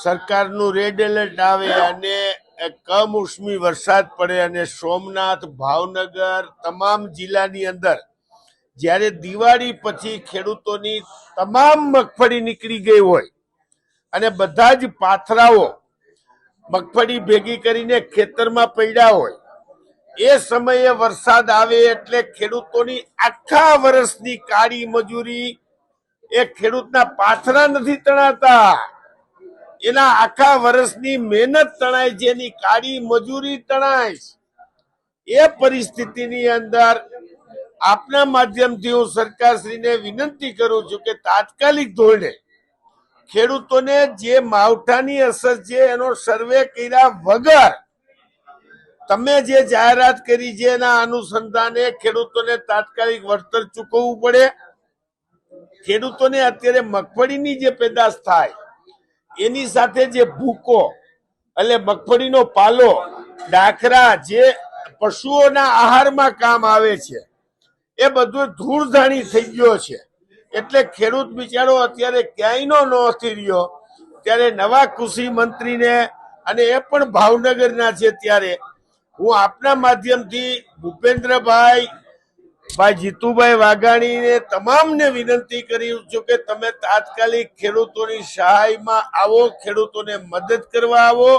સરકારનું red alert આવે અને કમોસમી વરસાદ પડે અને સોમનાથ, ભાવનગર તમામ જિલ્લાની અંદર જ્યારે દિવાળી પછી ખેડૂતોની તમામ મગફળી નીકળી ગઈ હોય અને બધા જ પાથરાઓ મગફળી ભેગી કરીને ખેતરમાં પડ્યા હોય, એ સમયે વરસાદ આવે એટલે ખેડૂતોની આખા વર્ષની કાળી મજૂરી એ ખેડૂતના પાથરા નથી તણાતા. એના આખા વર્ષની મહેનત તણાય છે એની કાળી મજૂરી તણાય. એ પરિસ્થિતિની અંદર આપના માધ્યમથી હું સરકારશ્રીને વિનંતી કરું છું કે તાત્કાલિક ધોરણે ખેડૂતોને જે માવઠાની અસર છે, એનો સર્વે કર્યા વગર તમે જે જાહેરાત કરી છે, એના અનુસંધાને ખેડૂતોને તાત્કાલિક વળતર ચૂકવવું પડે ખેડૂતોને અત્યારે મગફળીની જે પેદાશ થાય એની સાથે જે ભૂકો એટલે મગફળીનો પાલો, ડાખરા જે પશુઓના આહારમાં કામ આવે છે, એ બધું ધૂળધાણી થઈ ગયો છે. એટલે ખેડૂત બિચારો અત્યારે ક્યાંયનો નથી રહ્યો. ત્યારે નવા કૃષિ મંત્રીને અને એ પણ ભાવનગરના છે ત્યારે હું આપના માધ્યમથી ભૂપેન્દ્રભાઈ ભાઈ જીતુભાઈ વાઘાણીને તમામને વિનંતી કરી છું કે તમે તાત્કાલિક ખેડૂતોની સહાયમાં આવો, ખેડૂતોને મદદ કરવા આવો.